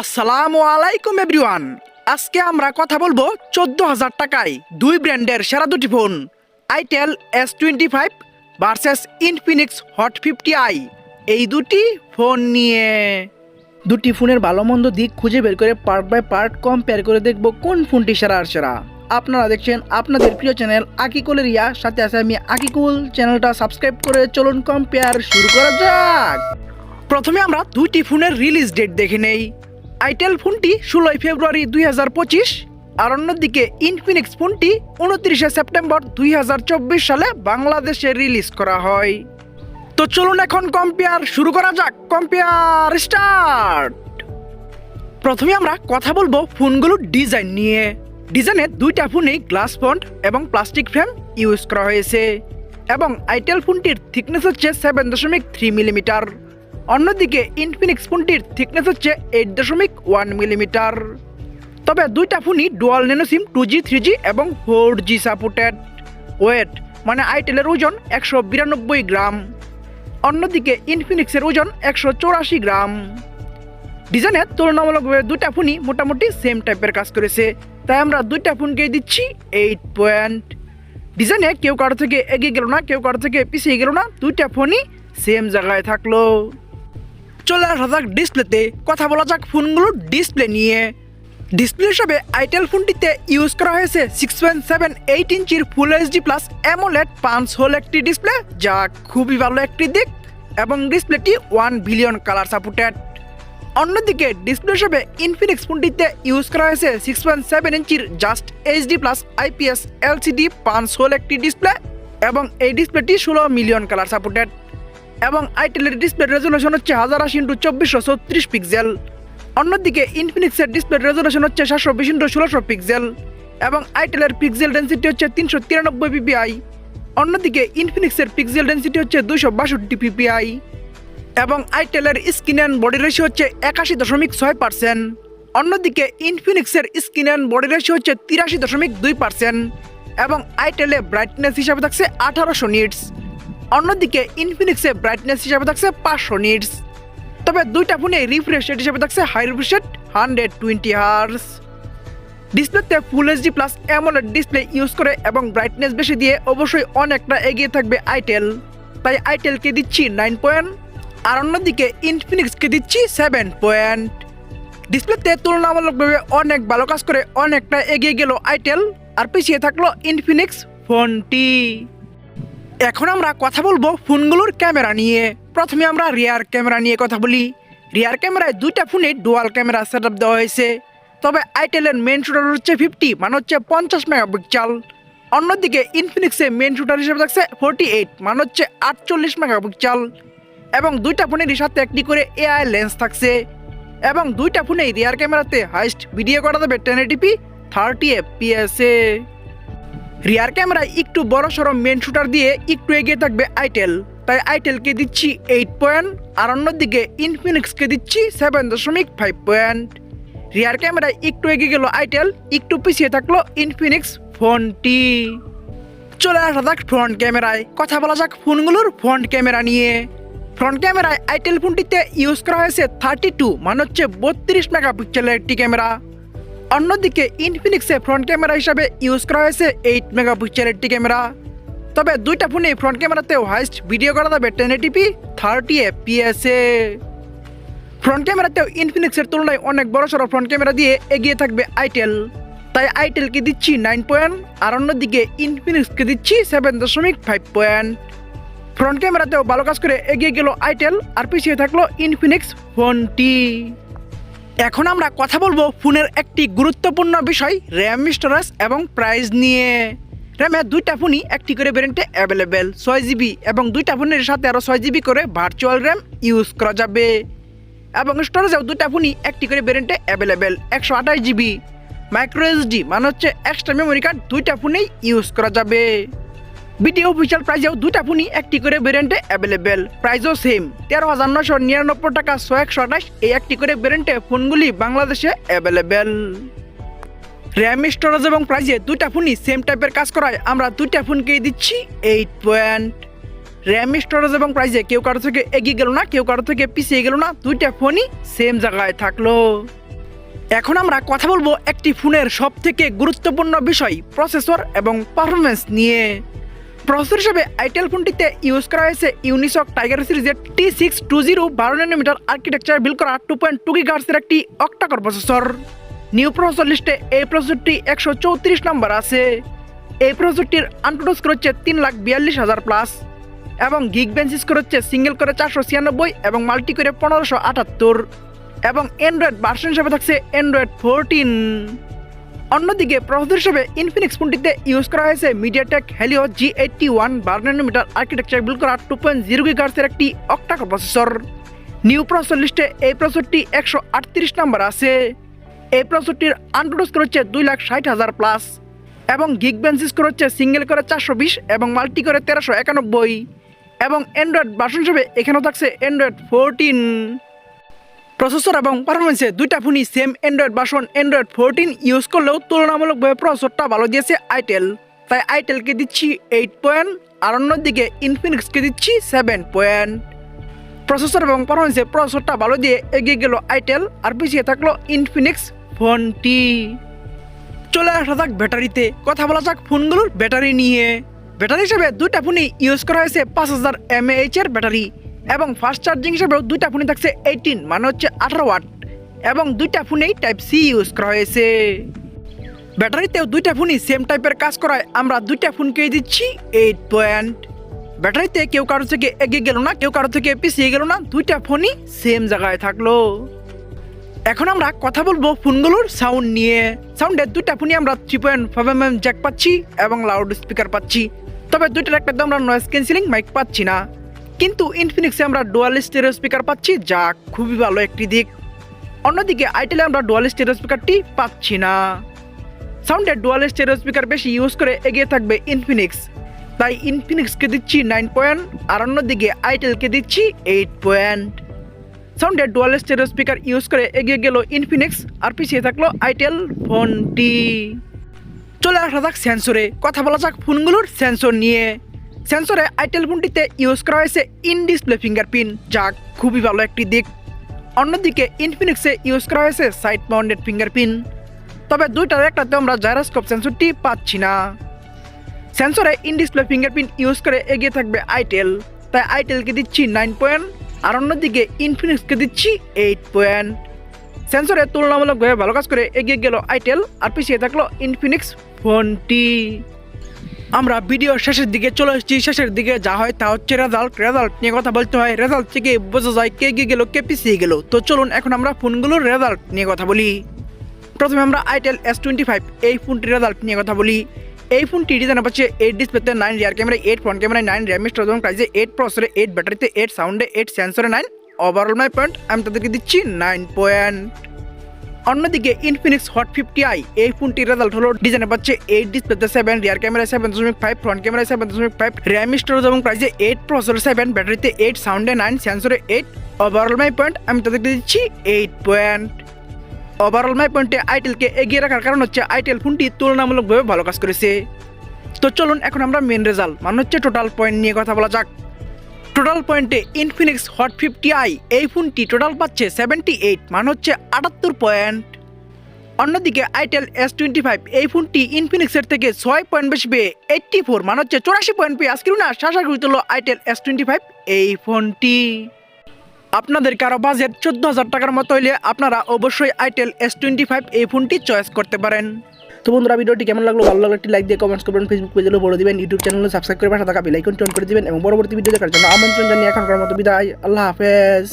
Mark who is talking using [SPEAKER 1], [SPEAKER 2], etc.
[SPEAKER 1] আসসালামু আলাইকুম, এভরিওয়ান। আজকে আমরা কথা বলব চোদ্দ হাজার টাকায় দুই ব্র্যান্ডের সেরা দুটি phone, itel S twenty five versus Infinix Hot fifty I. এই দুটি ফোন নিয়ে। দুটি ফোনের ভালো মন্দ দিক খুঁজে বের করে পার্ট বাই পার্ট কম্পেয়ার করে দেখব কোন ফোনটি সেরা আর সেরা। আপনারা দেখছেন আপনাদের প্রিয় চ্যানেল আকিকুলের ইয়া সাথে আছে আমি আকিকুল। চ্যানেলটা সাবস্ক্রাইব করে চলুন কম্পেয়ার শুরু করা যাক। প্রথমে আমরা দুইটি ফোনের রিলিজ ডেট দেখে নেই। আইটেল ফোনটি ষোলোই ফেব্রুয়ারি দুই হাজার পঁচিশ, আর অন্যদিকে ইনফিনিক্স ফোনটি উনত্রিশে সেপ্টেম্বর দুই হাজার চব্বিশ সালে বাংলাদেশে রিলিজ করা হয়। তো চলুন এখন কম্পেয়ার শুরু করা যাক, কম্পেয়ার স্টার্ট! প্রথমে আমরা কথা বলব ফোনগুলোর ডিজাইন নিয়ে। ডিজাইনের দুইটা ফোনেই গ্লাস ফন্ট এবং প্লাস্টিক ফ্রেম ইউজ করা হয়েছে, এবং আইটেল ফোনটির থিকনেস হচ্ছে সেভেন দশমিক থ্রি মিলিমিটার অন্যদিকে ইনফিনিক্স ফোনটির থিকনেস হচ্ছে এইট দশমিক ওয়ান মিলিমিটার তবে দুইটা ফোনই dual nano SIM two G three G এবং ফোর জি সাপোর্টেড ওয়েট মানে আইটেলের ওজন একশো বিরানব্বই গ্রাম। অন্যদিকে ইনফিনিক্সের ওজন একশো চৌরাশি গ্রাম। ডিজাইনের তুলনামূলকভাবে দুইটা ফোনই মোটামুটি সেম টাইপের কাজ করেছে। তাই আমরা দুইটা ফোনকে দিচ্ছি এইট পয়েন্ট ডিজাইনে কেউ কারও থেকে এগিয়ে গেল না, কেউ কারও থেকে পিছিয়ে গেল না, দুইটা ফোনই সেম জায়গায় থাকল। চলে আসা যাক ডিসপ্লেতে কথা বলা যাক ফোনগুলোর ডিসপ্লে নিয়ে। ডিসপ্লে হিসাবে আইটেল ফোনটিতে ইউজ করা হয়েছে সিক্স পয়েন্ট সেভেন এইট ইঞ্চির ফুল এইচডি প্লাস অ্যামোলেড পাঁচ হোল একটি ডিসপ্লে, যা খুবই ভালো একটি দিক এবং ডিসপ্লেটি ওয়ান বিলিয়ন কালার সাপোর্টেড অন্যদিকে ডিসপ্লে হিসেবে ইনফিনিক্স ফোনটিতে ইউজ করা হয়েছে সিক্স পয়েন্ট সেভেন ইঞ্চির just HD plus IPS LCD পাঁচ হোল একটি ডিসপ্লে এবং এই ডিসপ্লেটি ষোলো মিলিয়ন কালার সাপোর্টেড এবং আইটেলের ডিসপ্লে রেজলিউশন হচ্ছে হাজার আশি ইন্টু চব্বিশশো ছত্রিশ পিক্সেল। অন্যদিকে ইনফিনিক্সের ডিসপ্লে রেজলিউশন হচ্ছে সাতশো বিশ ইন্টু ষোলোশো পিক্সেল এবং আইটেলের পিক্সেল ডেন্সিটি হচ্ছে তিনশো তিরানব্বই পিপিআই। অন্যদিকে ইনফিনিক্সের পিক্সেল ডেন্সিটি হচ্ছে দুশো বাষট্টি পিপিআই এবং আইটেলের স্ক্রিন অ্যান্ড বডি রেশিও হচ্ছে একাশি দশমিক ছয় পার্সেন্ট। অন্যদিকে ইনফিনিক্সের স্ক্রিন অ্যান্ড বডি রেশিও হচ্ছে তিরাশি দশমিক দুই পার্সেন্ট এবং আইটেলে ব্রাইটনেস হিসাবে থাকছে আঠারোশো নিটস। অন্যদিকে ইনফিনিক্সে ব্রাইটনেস হিসাবে থাকছে পাঁচশো নিটস তবে দুইটা ফোনে রিফ্রেশ রেট হিসাবে থাকছে high refresh rate hundred twenty hertz ডিসপ্লেতে full HD plus AMOLED display use করে এবং ব্রাইটনেস বেশি দিয়ে অবশ্যই অনেকটা এগিয়ে থাকবে আইটেল তাই আইটেলকে দিচ্ছি নাইন পয়েন্ট আর অন্যদিকে ইনফিনিক্সকে দিচ্ছি সেভেন পয়েন্ট ডিসপ্লেতে তুলনামূলকভাবে অনেক ভালো কাজ করে অনেকটা এগিয়ে গেল আইটেল আর পিছিয়ে থাকল ইনফিনিক্স ফোনটি এখন আমরা কথা বলব ফোনগুলোর ক্যামেরা নিয়ে। প্রথমে আমরা রিয়ার ক্যামেরা নিয়ে কথা বলি। রিয়ার ক্যামেরায় দুইটা ফোনে ডুয়াল ক্যামেরা সেট আপ দেওয়া হয়েছে। তবে আইটেলের মেন শুটার হচ্ছে ফিফটি মানে হচ্ছে পঞ্চাশ মেগাপিক্সেল। অন্যদিকে ইনফিনিক্সে মেন শুটার হিসেবে থাকছে ফোরটি এইট মানে হচ্ছে আটচল্লিশ মেগাপিক্সেল। এবং দুইটা ফোনেরই সাথে একটি করে এআই লেন্স থাকছে। এবং দুইটা ফোনেই রিয়ার ক্যামেরাতে হাইস্ট ভিডিও করা যাবে টেন এটিপি থার্টি এফপিএসে রিয়ার ক্যামেরায় একটু বড় সড়ো মেন শুটার দিয়ে একটু এগিয়ে থাকবে আইটেল তাই আইটেলকে দিচ্ছি এইট পয়েন্ট আর অন্যদিকে ইনফিনিক্সকে দিচ্ছি সেভেন দশমিক ফাইভ পয়েন্ট রিয়ার ক্যামেরায় একটু এগিয়ে গেল আইটেল একটু পিছিয়ে থাকল ইনফিনিক্স ফোনটি। চলে আসা যাক ফ্রন্ট ক্যামেরায়। কথা বলা যাক ফোনগুলোর ফ্রন্ট ক্যামেরা নিয়ে। ফ্রন্ট ক্যামেরায় আইটেল ফোনটিতে ইউজ করা হয়েছে থার্টি টু মানে হচ্ছে বত্রিশ মেগাপিক্সেলের একটি ক্যামেরা। অন্যদিকে ইনফিনিক্সে ফ্রন্ট ক্যামেরা হিসাবে ইউজ করা হয়েছে এইট মেগাপিক্সেলের একটি ক্যামেরা তবে দুইটা ফোনে ফ্রন্ট ক্যামেরাতেও হাইস্ট ভিডিও করা যাবে টেন এটিপি থার্টি এফপিএসে ফ্রন্ট ক্যামেরাতেও ইনফিনিক্সের তুলনায় অনেক বড় সড়ো ফ্রন্ট ক্যামেরা দিয়ে এগিয়ে থাকবে আইটেল তাই আইটেলকে দিচ্ছি নাইন পয়েন্ট আর অন্যদিকে ইনফিনিক্সকে দিচ্ছি সেভেন দশমিক ফাইভ পয়েন্ট ফ্রন্ট ক্যামেরাতেও ভালো কাজ করে এগিয়ে গেল আইটেল আর পিছিয়ে থাকল ইনফিনিক্স ফোনটি এখন আমরা কথা বলব ফোনের একটি গুরুত্বপূর্ণ বিষয় র্যাম স্টোরেজ এবং প্রাইস নিয়ে। র্যামের দুইটা ফোনই একটি করে ভ্যারিয়েন্টে অ্যাভেলেবেল ছয় জিবি এবং দুইটা ফোনের সাথে আরও ছয় জিবি করে ভার্চুয়াল র্যাম ইউজ করা যাবে। এবং স্টোরেজেও দুইটা ফোনই একটি করে ভ্যারিয়েন্টে অ্যাভেলেবেল একশো আঠাশ জিবি মাইক্রো এসডি মানে হচ্ছে এক্সট্রা মেমোরি কার্ড দুইটা ফোনেই ইউজ করা যাবে। ভিডিও অফিসিয়াল প্রাইজেও দুটা ফোনই একটি করে ভ্যারিয়েন্টে অ্যাভেলেবেল প্রাইজও সেম তেরো হাজার নশো নিরানব্বই টাকা ছয় একশো আঠাশ এই একটি করে ভ্যারিয়েন্টে ফোনগুলি বাংলাদেশে অ্যাভেলেবেল র্যাম স্টোরেজ এবং প্রাইজে দুটা ফোনই সেম টাইপের কাজ করায়। আমরা দুটা ফোনকেই দিচ্ছি। এইট পয়েন্ট র্যাম স্টোরেজ এবং প্রাইজে কেউ কারও থেকে এগিয়ে গেল না, কেউ কারও থেকে পিছিয়ে গেল না। দুইটা ফোনই সেম জায়গায় থাকল। এখন আমরা কথা বলব একটি ফোনের সব থেকে গুরুত্বপূর্ণ বিষয় প্রসেসর এবং পারফরমেন্স নিয়ে। প্রসেসর হিসেবে আইটেল ফোনটিতে ইউজ করা হয়েছে ইউনিসক টাইগার সিরিজের টি সিক্স টু জিরো বারো নানোমিটার আর্কিটেকচার বিল করা টু পয়েন্ট টু গিগার্সের একটি অক্টাকর প্রসেসর নিউ প্রসেসর লিস্টে এই প্রসেসরটি একশো চৌত্রিশ নম্বর আছে। এই প্রসেসরটির আন্টুডো স্কোর হচ্ছে তিন লাখ বিয়াল্লিশ হাজার প্লাস এবং গিগ বেঞ্চ স্কোর হচ্ছে সিঙ্গেল করে চারশো ছিয়ানব্বই এবং মাল্টি করে পনেরোশো আটাত্তর এবং অ্যান্ড্রয়েড ভার্সন হিসেবে থাকছে অ্যান্ড্রয়েড ফোরটিন অন্যদিকে প্রসেসর হিসেবে ইনফিনিক্স ফোনটিতে ইউজ করা হয়েছে MediaTek Helio G eighty one বারো আর্কিটেকচার বিল করা টু পয়েন্ট জিরো গিগার্সের একটি অক্টাকো প্রসেসর নিউ প্রসেসর লিস্টে এই প্রসেসরটি একশো আটত্রিশ নম্বর আছে। এই প্রসেসরটির আন্ড্রয়েড স্কোর হচ্ছে দুই লাখ ষাট হাজার প্লাস এবং গিগ বেঞ্চ স্কোর হচ্ছে সিঙ্গেল করে চারশো বিশ এবং মাল্টি করে তেরোশো একানব্বই। এবং অ্যান্ড্রয়েড ভার্সন হিসেবে এখানেও থাকছে অ্যান্ড্রয়েড ফোরটিন প্রসেসর এবং পারফরমেন্সে দুইটা ফোনই same Android version Android fourteen use করলেও তুলনামূলকভাবে প্রসেসরটা ভালো দিয়েছে আইটেল তাই আইটেলকে দিচ্ছি এইট পয়েন্ট আর অন্যদিকে ইনফিনিক্সকে দিচ্ছি সেভেন পয়েন্ট প্রসেসর এবং পারফরমেন্সে প্রসেসরটা ভালো দিয়ে এগিয়ে গেল আইটেল আর পিছিয়ে থাকল ইনফিনিক্স ফোনটি চলে আসা যাক ব্যাটারিতে। কথা বলা যাক ফোনগুলোর ব্যাটারি নিয়ে। ব্যাটারি হিসেবে দুইটা ফোনই ইউজ করা হয়েছে পাঁচ হাজার এমএএইচ এর ব্যাটারি। এবং ফাস্ট চার্জিং হিসেবেও দুইটা ফোনই থাকছে এইটিন মানে হচ্ছে আঠারো ওয়াট এবং দুইটা ফোনেই টাইপ সি ইউজ করা হয়েছে। ব্যাটারিতেও দুইটা ফোনই সেম টাইপের কাজ করায়। আমরা দুইটা ফোনকেই দিচ্ছি এইট পয়েন্ট ব্যাটারিতে কেউ কারও থেকে এগিয়ে গেল না, কেউ কারও থেকে পিছিয়ে গেল না, দুইটা ফোনই সেম জায়গায় থাকল। এখন আমরা কথা বলব ফোনগুলোর সাউন্ড নিয়ে। সাউন্ডের দুইটা ফোনই আমরা three point five M M jack পাচ্ছি এবং লাউড স্পিকার পাচ্ছি। তবে দুইটার একটা আমরা নয়েজ ক্যান্সেলিং মাইক পাচ্ছি না। কিন্তু ইনফিনিক্সে আমরা ডুয়াল স্টেরিও স্পিকার পাচ্ছি, যা খুবই ভালো একটি দিক। অন্যদিকে আইটেলে আমরা ডুয়াল স্টেরিও স্পিকারটি পাচ্ছি না। সাউন্ডের ডুয়াল স্টেরিও স্পিকার বেশি ইউজ করে এগিয়ে থাকবে ইনফিনিক্স তাই ইনফিনিক্সকে দিচ্ছি নাইন পয়েন্ট আর অন্যদিকে আইটেলকে দিচ্ছি এইট পয়েন্ট সাউন্ডের ডুয়াল স্টেরিও স্পিকার ইউজ করে এগিয়ে গেল ইনফিনিক্স আর পিছিয়ে থাকল আইটেল ফোনটি। চলে আসা যাক সেন্সরে কথা বলা যাক ফোনগুলোর সেন্সর নিয়ে। সেন্সরে আইটেল ফোনটিতে ইউজ করা হয়েছে ইন ডিসপ্লে ফিঙ্গারপ্রিন্ট, যা খুবই ভালো একটি দিক। অন্যদিকে ইনফিনিক্সে ইউজ করা হয়েছে সাইড মাউন্টেড ফিঙ্গারপ্রিন্ট। তবে দুইটার একটাতে আমরা জাইরোস্কোপ সেন্সরটি পাচ্ছি না। সেন্সরে ইন ডিসপ্লে ফিঙ্গারপ্রিন্ট ইউজ করে এগিয়ে থাকবে আইটেল। তাই আইটেলকে দিচ্ছি নাইন পয়েন্ট, আর অন্যদিকে ইনফিনিক্সকে দিচ্ছি এইট পয়েন্ট। সেন্সরে তুলনামূলকভাবে ভালো কাজ করে এগিয়ে গেল আইটেল, আর পিছিয়ে থাকল ইনফিনিক্স ফোনটি। আমরা ভিডিও শেষের দিকে চলে এসেছি শেষের দিকে যা হয় তা হচ্ছে রেজাল্ট রেজাল্ট নিয়ে কথা বলতে হয়। রেজাল্ট থেকে বোঝা যায় কে এগিয়ে গেল, কে পিছিয়ে গেল। তো চলুন এখন আমরা ফোনগুলোর রেজাল্ট নিয়ে কথা বলি। প্রথমে আমরা আইটেল এস টোয়েন্টি ফাইভ এই ফোনটির রেজাল্ট নিয়ে কথা বলি। এই ফোনটি ডিজাইন পাচ্ছে এইট ডিসপ্লেতে nine rear camera eight front ক্যামেরায় নাইন র্যাম স্টোর এবং প্রাইসে এইট প্রসেসরে এইট ব্যাটারিতে এইট সাউন্ডে এইট সেন্সরে নাইন ওভারঅল মাই পয়েন্ট আমি তাদেরকে দিচ্ছি নাইন পয়েন্ট অন্যদিকে ইনফিনিক্স হট ফিফটি আই এই ফোনটির রেজাল্ট হলো ডিজাইনে পাচ্ছে এইট ডিসপ্লেতে সেভেন রিয়ার ক্যামেরা সেভেন দশমিক ফাইভ ফ্রন্ট ক্যামেরা সেভেন দশমিক ফাইভ র্যাম স্টোরেজ এবং প্রাইসে এইট প্রসেসর সেভেন ব্যাটারিতে এইট সাউন্ডে নাইন সেন্সরে এইট ওভারঅল মাই পয়েন্ট আমি তাদেরকে দিচ্ছি এইট পয়েন্ট ওভারঅল মাই পয়েন্টে আইটেলকে এগিয়ে রাখার কারণ হচ্ছে আইটেল ফোনটি তুলনামূলকভাবে ভালো কাজ করেছে। তো চলুন এখন আমরা মেন রেজাল্ট মানে হচ্ছে টোটাল পয়েন্ট নিয়ে কথা বলা যাক। টোটাল পয়েন্টে ইনফিনিক্স হট ফিফটি আই এই ফোনটি টোটাল পাচ্ছে সেভেন্টি এইট মান হচ্ছে আটাত্তর পয়েন্ট অন্যদিকে আইটেল এস টোয়েন্টি ফাইভ এই ফোনটি ইনফিনিক্সের থেকে ছয় পয়েন্ট বেশি পেয়ে এইটটি ফোর মানে হচ্ছে চৌরাশি পয়েন্ট পেয়ে আজকের না শাসা গুরুত্ব হলো আইটেল এস টোয়েন্টি ফাইভ এই ফোনটি। আপনাদের কারও বাজেট চোদ্দ হাজার টাকার মতো হইলে আপনারা অবশ্যই আইটেল এস টোয়েন্টি ফাইভ এই ফোনটি চয়েস করতে পারেন। তো বন্ধুরা, ভিডিওটি কেমন লাগল? ভালো লাগল একটি লাইক দিয়ে কমেন্টস করবেন। ফেসবুক পেজে বলে দিবেন ইউটিউব চ্যানেলে সাবস্ক্রাইব করে পাশে থাকা বেলাইকন অন করে দিবেন এবং পরবর্তী ভিডিও দেখার জন্য আমন্ত্রণ জানিয়ে এখনকার মতো বিদায়। আল্লাহ হাফেজ।